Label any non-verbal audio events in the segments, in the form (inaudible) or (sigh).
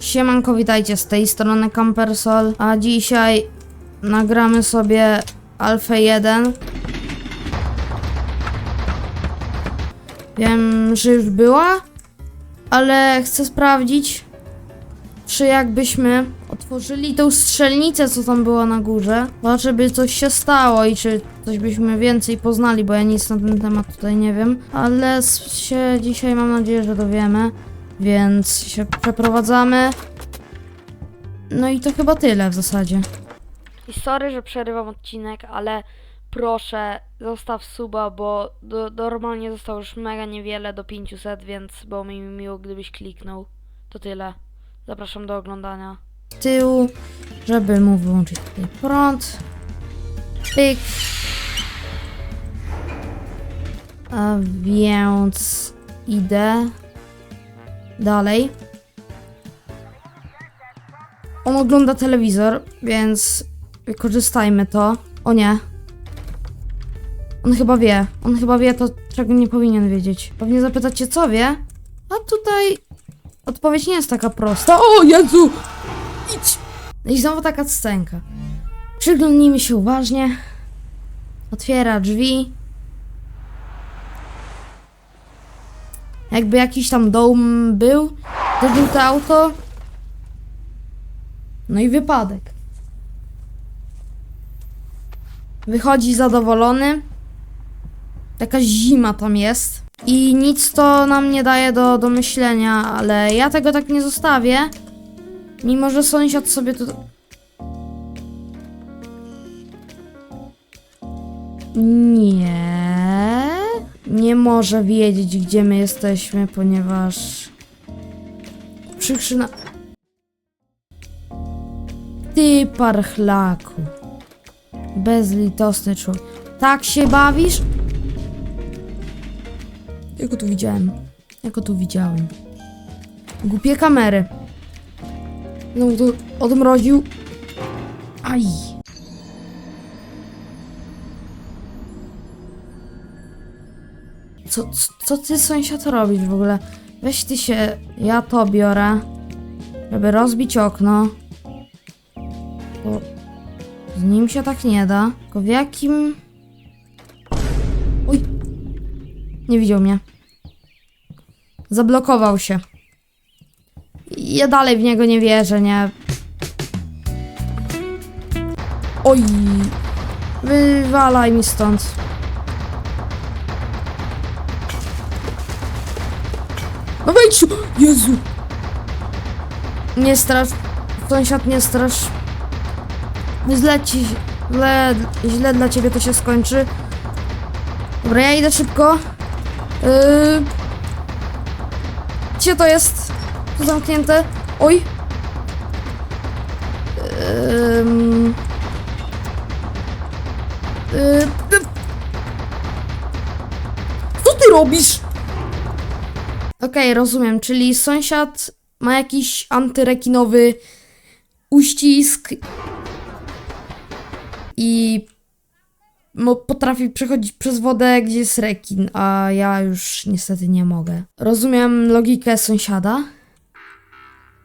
Siemanko, witajcie z tej strony Campersol, a dzisiaj nagramy sobie Alfę 1. Wiem, że już była, ale chcę sprawdzić, czy jakbyśmy otworzyli tą strzelnicę, co tam była na górze, to żeby coś się stało i czy coś byśmy więcej poznali, bo ja nic na ten temat tutaj nie wiem, ale się dzisiaj mam nadzieję, że dowiemy. Więc się przeprowadzamy. No i to chyba tyle w zasadzie. I sorry, że przerywam odcinek, ale proszę zostaw suba, bo do, normalnie zostało już mega niewiele do 500, więc było mi miło, gdybyś kliknął. To tyle. Zapraszam do oglądania. Tył, żeby mu wyłączyć tutaj prąd. Pyk. A więc idę dalej. On ogląda telewizor, więc wykorzystajmy to. O nie. On chyba wie. On chyba wie to, czego nie powinien wiedzieć. Pewnie zapytacie, co wie? A tutaj odpowiedź nie jest taka prosta. O Jezu! Idź! I znowu taka scenka. Przyglądnijmy się uważnie. Otwiera drzwi. Jakby jakiś tam dom był. To żółte auto. No i wypadek. Wychodzi zadowolony. Jakaś zima tam jest. I nic to nam nie daje do, do myślenia, ale ja tego tak nie zostawię. Mimo, że sąsiad sobie tu... Nie. Nie może wiedzieć, gdzie my jesteśmy, ponieważ... Przykrzyna... Ty parchlaku. Bezlitosny człowiek. Tak się bawisz? Ja go tu widziałem. Ja go tu widziałem. Głupie kamery. No to odmroził. Aj. Co, co, ty sąsiad robisz w ogóle? Weź ty się, ja to biorę, żeby rozbić okno. Bo z nim się tak nie da. Tylko w jakim... Oj. Nie widział mnie. Zablokował się. Ja dalej w niego nie wierzę, nie? Oj! Wywalaj mi stąd. Jezu! Nie strasz. Sąsiad, nie strasz. Źle ci... Źle, źle dla ciebie to się skończy. Dobra, ja idę szybko. Yy... Gdzie to jest? Tu zamknięte. Oj! Ym... Yy, ty- Co ty robisz? Okej, rozumiem, czyli sąsiad ma jakiś antyrekinowy uścisk i potrafi przechodzić przez wodę, gdzie jest rekin, a ja już niestety nie mogę. Rozumiem logikę sąsiada.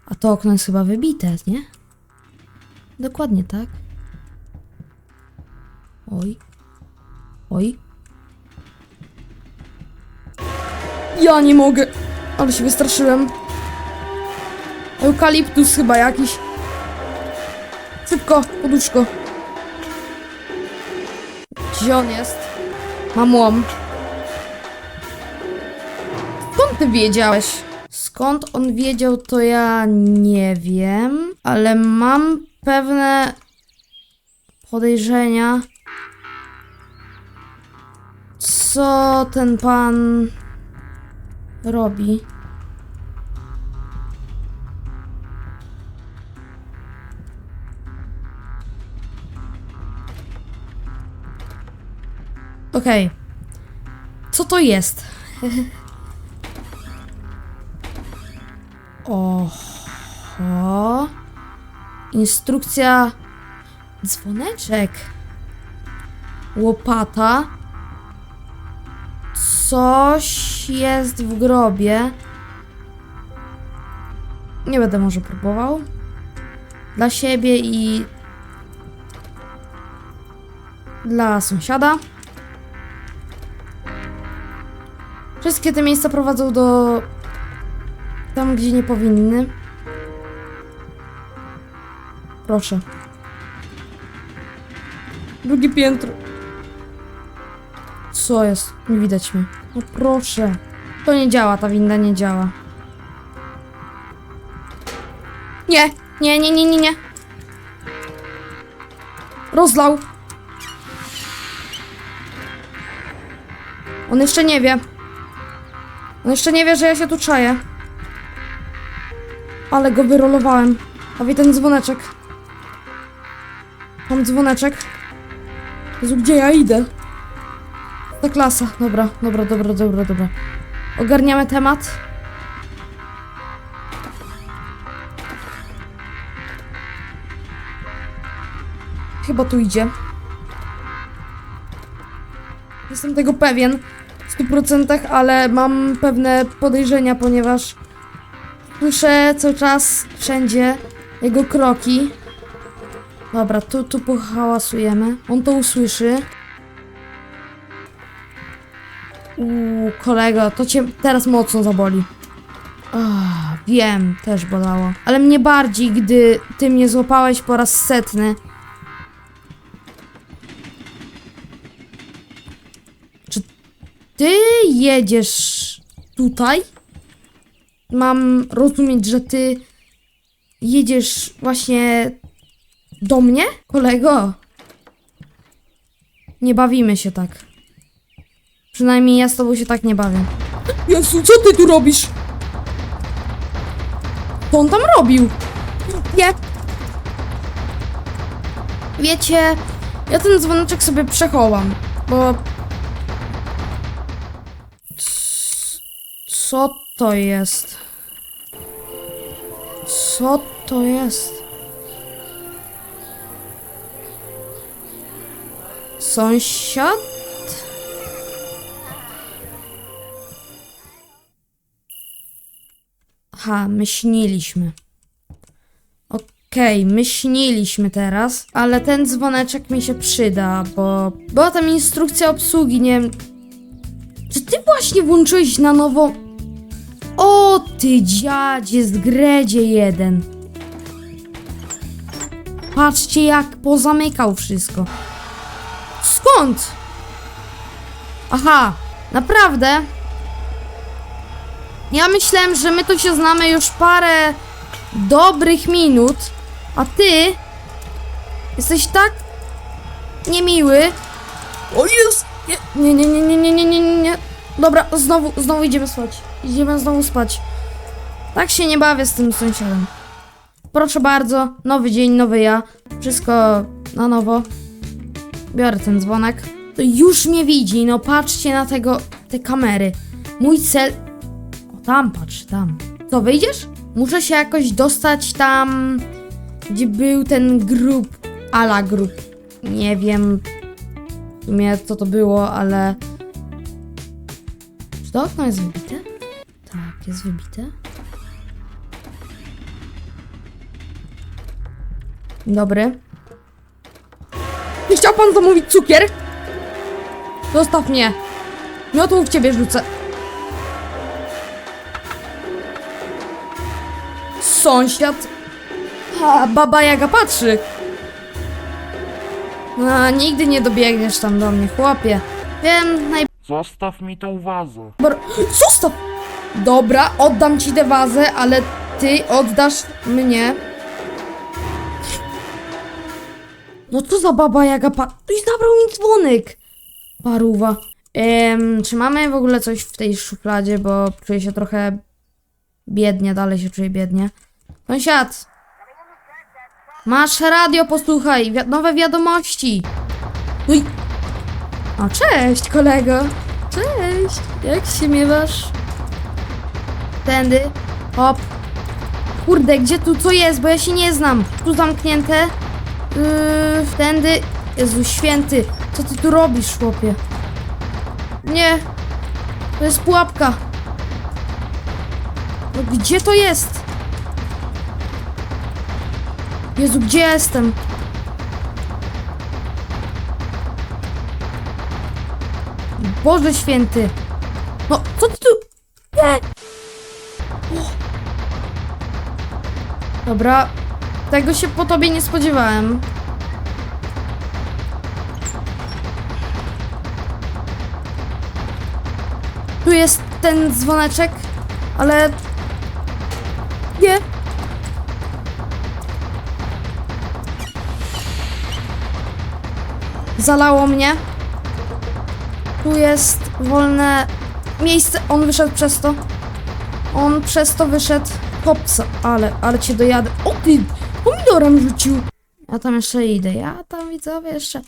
A to okno jest chyba wybite, nie? Dokładnie tak. Oj. Oj. Ja nie mogę. Ale się wystraszyłem. Eukaliptus chyba jakiś. Szybko, poduszko. Gdzie on jest? Mam łom. Skąd ty wiedziałeś? Skąd on wiedział, to ja nie wiem, ale mam pewne podejrzenia. Co ten pan robi? Okej. Co to jest? (laughs) Oho. Instrukcja. Dzwoneczek. Łopata. Coś jest w grobie. Nie będę może próbował. Dla siebie i dla sąsiada. Wszystkie te miejsca prowadzą do tam, gdzie nie powinny. Proszę. Drugie piętro. Co jest? Nie widać mnie. No proszę. To nie działa, ta winda nie działa. Nie, nie, nie, nie, nie, nie. Rozlał. On jeszcze nie wie. On jeszcze nie wie, że ja się tu czaję. Ale go wyrolowałem. A wie ten dzwoneczek. Mam dzwoneczek. Jezu, gdzie ja idę? Klasa. Dobra, dobra, dobra, dobra, dobra. Ogarniamy temat. Chyba tu idzie. Jestem tego pewien w 100%, ale mam pewne podejrzenia, ponieważ słyszę cały czas wszędzie jego kroki. Dobra, tu, tu pohałasujemy. On to usłyszy. Uuu, kolego, to cię teraz mocno zaboli. Ach, wiem, też bolało. Ale mnie bardziej, gdy ty mnie złapałeś po raz setny. Czy ty jedziesz tutaj? Mam rozumieć, że ty jedziesz właśnie do mnie? Kolego, nie bawimy się tak. Przynajmniej ja z tobą się tak nie bawię. Jezu, co ty tu robisz? Co on tam robił? Nie. Wiecie, ja ten dzwoneczek sobie przechowam, bo... Co to jest? Co to jest? Sąsiad? Aha, my śniliśmy. Okej, my śniliśmy teraz, ale ten dzwoneczek mi się przyda, bo była tam instrukcja obsługi, nie wiem. Czy ty właśnie włączyłeś na nowo? O ty dziadzie, zgredzie jeden. Patrzcie jak pozamykał wszystko. Skąd? Aha, naprawdę? Ja myślałem, że my tu się znamy już parę dobrych minut, a ty jesteś tak niemiły. O jest! Nie, nie, nie, nie, nie, nie, nie, nie, nie. Dobra, znowu, znowu idziemy spać. Idziemy znowu spać. Tak się nie bawię z tym sąsiadem. Proszę bardzo, nowy dzień, nowy ja. Wszystko na nowo. Biorę ten dzwonek. To już mnie widzi, no patrzcie na tego, te kamery. Mój cel... Tam patrz, tam. Co, wyjdziesz? Muszę się jakoś dostać tam, gdzie był ten grób, ala grób. Nie wiem w sumie co to było, ale... Czy to okno jest wybite? Tak, jest wybite. Dobry. Nie chciał pan zamówić cukier? Zostaw mnie. Miotło w ciebie rzucę. Sąsiad. A, baba Jaga patrzy. A, nigdy nie dobiegniesz tam do mnie, chłopie. Wiem, naj... Zostaw mi tą wazę. Br- Zostaw! Dobra, oddam ci tę wazę, ale ty oddasz mnie. No co za baba jaga pa... No i zabrał mi dzwonek! Paruwa. Em, czy mamy w ogóle coś w tej szufladzie, bo czuję się trochę biednie, dalej się czuję biednie. Sąsiad! Masz radio, posłuchaj, wi- nowe wiadomości. I... O, cześć kolego. Cześć, jak się miewasz? Tędy, hop. Kurde, gdzie tu co jest, bo ja się nie znam. Tu zamknięte. Yy, tędy. Jezu święty, co ty tu robisz, chłopie? Nie, to jest pułapka. No gdzie to jest? Jezu, gdzie jestem? Boże święty! No, co ty tu... Nie! Dobra, tego się po tobie nie spodziewałem. Tu jest ten dzwoneczek, ale... Nie! Zalało mnie. Tu jest wolne miejsce. On wyszedł przez to. On przez to wyszedł. Hopsa, ale, ale cię dojadę. O ty! Pomidorem rzucił. Ja tam jeszcze idę. Ja tam widzowie jeszcze.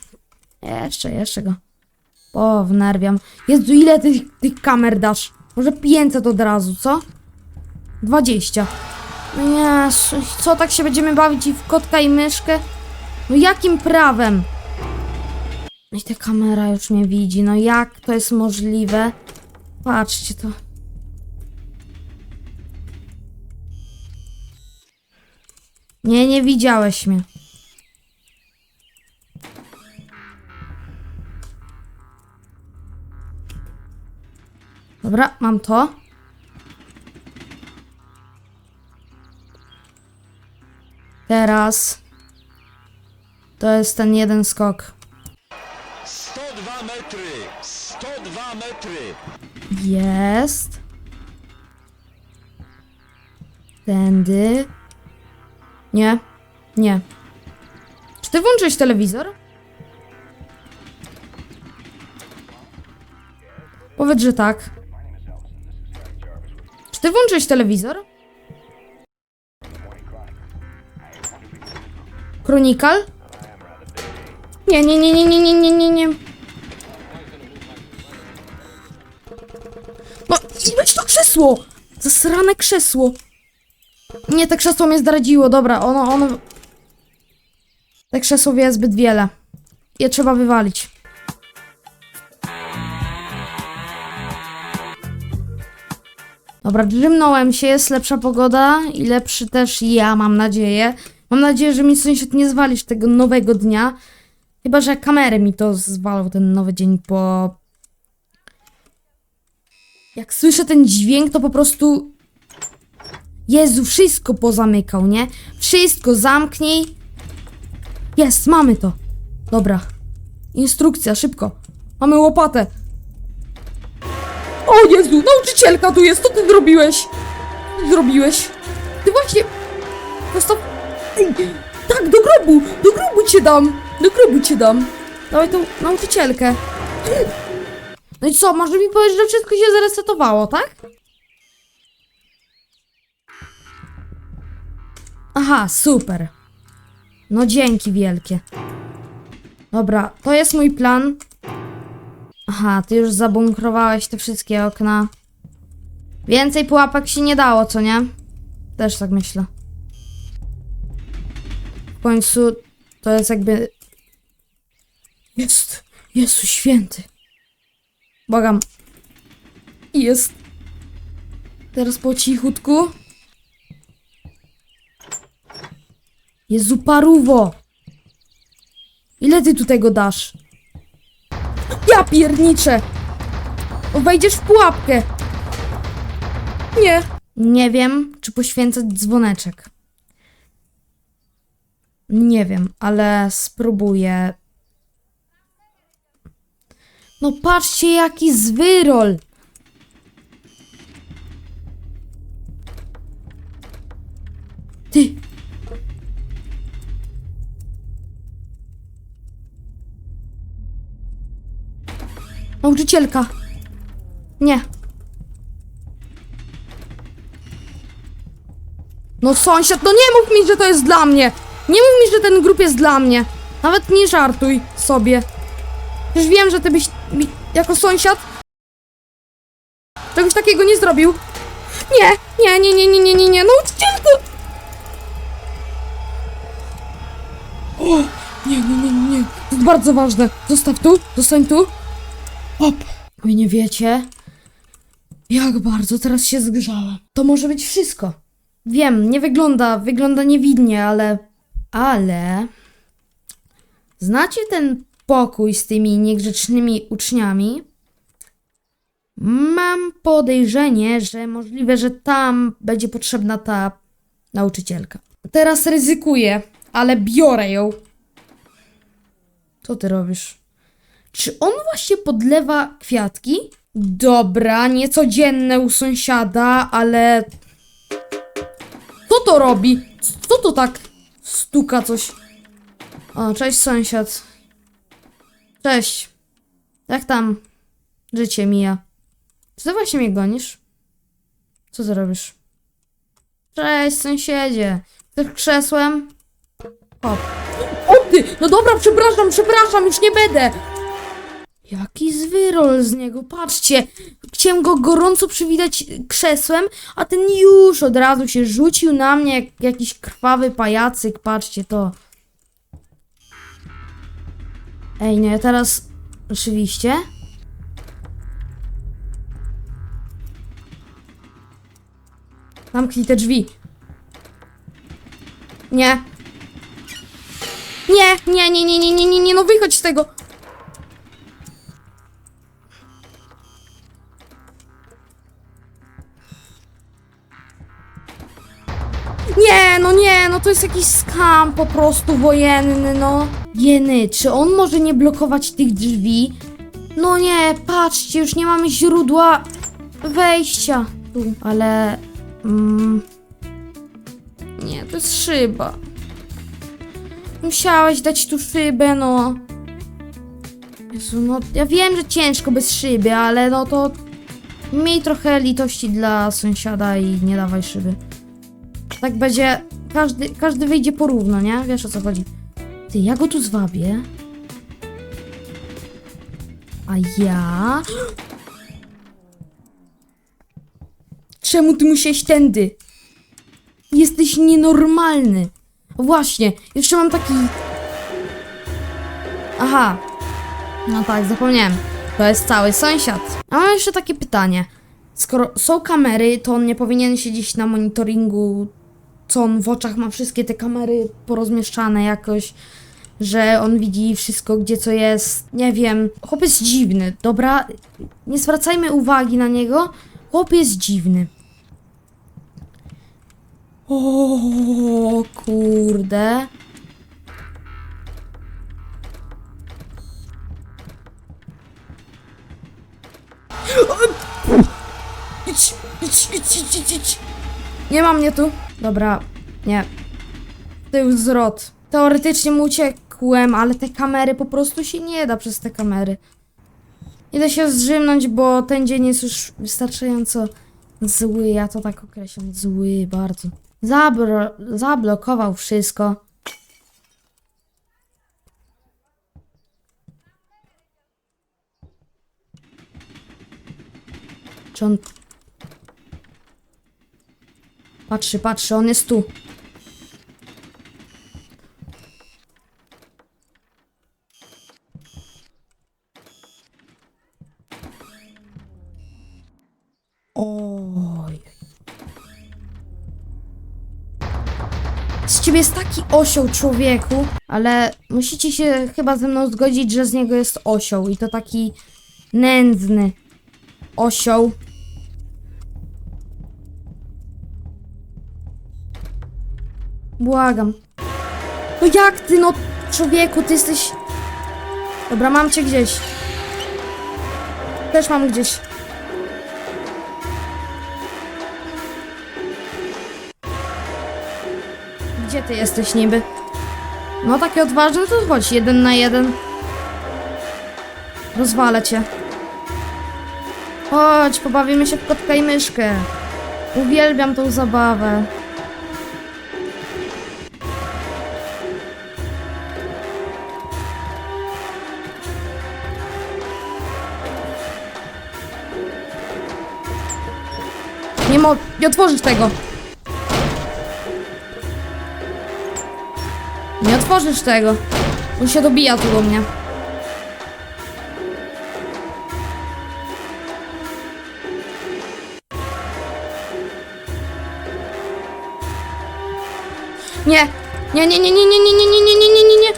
Jeszcze, jeszcze go. O, wnerwiam. Jezu, ile tych, tych kamer dasz? Może 500 od razu, co? 20. No nie, co tak się będziemy bawić i w kotka i myszkę? No jakim prawem? I ta kamera już mnie widzi. No jak to jest możliwe? Patrzcie to. Nie, nie widziałeś mnie. Dobra, mam to. Teraz. To jest ten jeden skok. 102 metry! 102 metry! Jest. Tędy. Nie. Nie. Czy ty włączyłeś telewizor? Powiedz, że tak. Czy ty włączyłeś telewizor? Chronikal? Nie, nie, nie, nie, nie, nie, nie, nie, krzesło! Zasrane krzesło! Nie, to krzesło mnie zdradziło, dobra, ono, ono... Te krzesło wie zbyt wiele. Je trzeba wywalić. Dobra, drzymnąłem się, jest lepsza pogoda i lepszy też ja, mam nadzieję. Mam nadzieję, że mi sąsiad nie zwalisz tego nowego dnia. Chyba, że kamerę mi to zwalał ten nowy dzień po jak słyszę ten dźwięk, to po prostu. Jezu, wszystko pozamykał, nie? Wszystko zamknij. Jest, mamy to. Dobra. Instrukcja, szybko. Mamy łopatę. O Jezu, nauczycielka tu jest, co ty zrobiłeś? Ty zrobiłeś? Ty właśnie... Zostaw... Tak, do grobu, do grobu cię dam. Do grobu cię dam. Dawaj tą nauczycielkę. No i co, może mi powiesz, że wszystko się zresetowało, tak? Aha, super. No dzięki wielkie. Dobra, to jest mój plan. Aha, ty już zabunkrowałeś te wszystkie okna. Więcej pułapek się nie dało, co nie? Też tak myślę. W końcu to jest jakby... Jest, Jezu święty. Błagam. Jest. Teraz po cichutku. Jezu, paruwo! Ile ty tu tego dasz? Ja pierniczę! Wejdziesz w pułapkę! Nie. Nie wiem, czy poświęcać dzwoneczek. Nie wiem, ale spróbuję. No patrzcie, jaki zwyrol! Ty! Nauczycielka! Nie. No sąsiad, no nie mów mi, że to jest dla mnie! Nie mów mi, że ten grup jest dla mnie! Nawet nie żartuj sobie. Już wiem, że ty byś mi, jako sąsiad czegoś takiego nie zrobił. Nie, nie, nie, nie, nie, nie, nie, nie, nauczycielko! O, nie, nie, nie, nie, to jest bardzo ważne. Zostaw tu, zostań tu. Hop. Oj, nie wiecie, jak bardzo teraz się zgrzałem. To może być wszystko. Wiem, nie wygląda, wygląda niewidnie, ale Ale znacie ten pokój z tymi niegrzecznymi uczniami? Mam podejrzenie, że możliwe, że tam będzie potrzebna ta nauczycielka. Teraz ryzykuję, ale biorę ją. Co ty robisz? Czy on właśnie podlewa kwiatki? Dobra, niecodzienne u sąsiada, ale. Co to robi? Co to tak stuka coś? O, cześć sąsiad. Cześć. Jak tam życie mija? Czy ty właśnie mnie gonisz? Co ty robisz? Cześć sąsiedzie. Chcesz krzesłem? Hop. O ty! No dobra, przepraszam, przepraszam, już nie będę! Jaki zwyrol z niego, patrzcie! Chciałem go gorąco przywitać krzesłem, a ten już od razu się rzucił na mnie jak jakiś krwawy pajacyk, patrzcie to. Ej, no ja teraz... Oczywiście. Zamknij te drzwi. Nie. Nie, nie, nie, nie, nie, nie, nie, nie, no wychodź z tego. Nie, no nie, no to jest jakiś skam po prostu wojenny, no. Jeny, czy on może nie blokować tych drzwi? No nie, patrzcie, już nie mamy źródła wejścia tu, ale... Mm, nie, to jest szyba. Musiałeś dać tu szybę, no. Jezu, no ja wiem, że ciężko bez szyby, ale no to miej trochę litości dla sąsiada i nie dawaj szyby. Tak będzie, każdy, każdy wyjdzie porówno, nie? Wiesz o co chodzi. Ty, ja go tu zwabię. A ja... (gasps) Czemu ty musiałeś tędy? Jesteś nienormalny. Właśnie, jeszcze mam taki... Aha. No tak, zapomniałem. To jest cały sąsiad. A mam jeszcze takie pytanie. Skoro są kamery, to on nie powinien siedzieć na monitoringu, co on w oczach ma wszystkie te kamery porozmieszczane jakoś, że on widzi wszystko, gdzie co jest. Nie wiem. Chłop jest dziwny, dobra? Nie zwracajmy uwagi na niego. Chłop jest dziwny. O kurde. Idź, idź, idź, idź, idź. Nie ma mnie tu. Dobra, nie. Tył zwrot. Teoretycznie mu uciekłem, ale te kamery po prostu się nie da przez te kamery. Idę się zdrzymnąć, bo ten dzień jest już wystarczająco zły. Ja to tak określam. Zły bardzo. Zabro zablokował wszystko. Czy on... Patrzy, patrzy, on jest tu. Oj. Z ciebie jest taki osioł, człowieku. Ale musicie się chyba ze mną zgodzić, że z niego jest osioł. I to taki nędzny osioł. Błagam. No jak ty, no człowieku, ty jesteś... Dobra, mam cię gdzieś. Też mam gdzieś. Gdzie ty jesteś niby? No taki odważny, to chodź, jeden na jeden. Rozwalę cię. Chodź, pobawimy się w kotka i myszkę. Uwielbiam tą zabawę. Nie mo... Nie otworzysz tego. Nie otworzysz tego. On się dobija tu do mnie. Nie! Nie, nie, nie, nie, nie, nie, nie, nie, nie, nie, nie, nie, nie.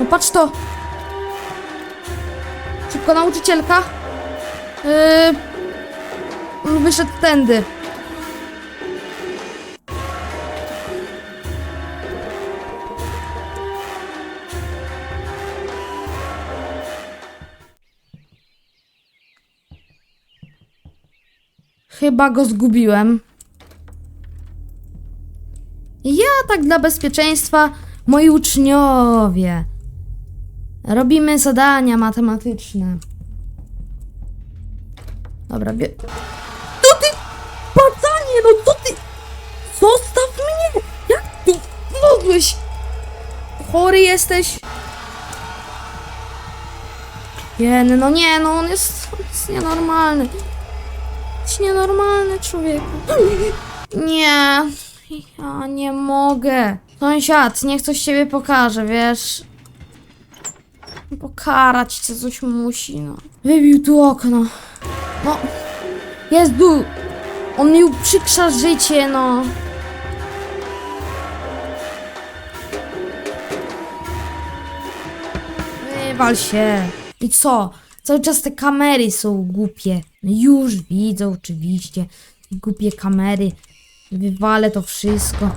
No patrz to. Szybko nauczycielka. Yy, wyszedł tędy. Chyba go zgubiłem. Ja tak dla bezpieczeństwa, moi uczniowie. Robimy zadania matematyczne. Dobra, bie... To ty, pacanie, no co ty? Zostaw mnie! Jak ty mogłeś? Chory jesteś? Jeny, no nie, no on jest, on jest nienormalny. Jest nienormalny człowieku. Nie, ja nie mogę. Sąsiad, niech coś ciebie pokaże, wiesz. Pokarać cię coś musi, no. Wybił tu okno. No. Jest dół. On mi uprzykrza życie, no. Wywal się. I co? Cały czas te kamery są głupie. No już widzę oczywiście. Głupie kamery. Wywalę to wszystko.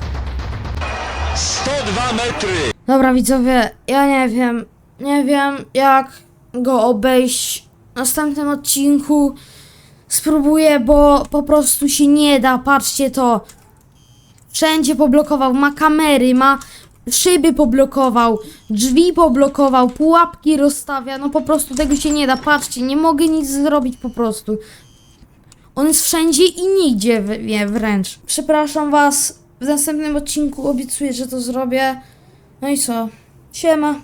102 metry! Dobra widzowie, ja nie wiem, nie wiem jak go obejść w następnym odcinku. Spróbuję, bo po prostu się nie da, patrzcie to. Wszędzie poblokował, ma kamery, ma szyby poblokował, drzwi poblokował, pułapki rozstawia, no po prostu tego się nie da, patrzcie, nie mogę nic zrobić po prostu. On jest wszędzie i nigdzie nie, wręcz. Przepraszam was, w następnym odcinku obiecuję, że to zrobię. No i co? Siema.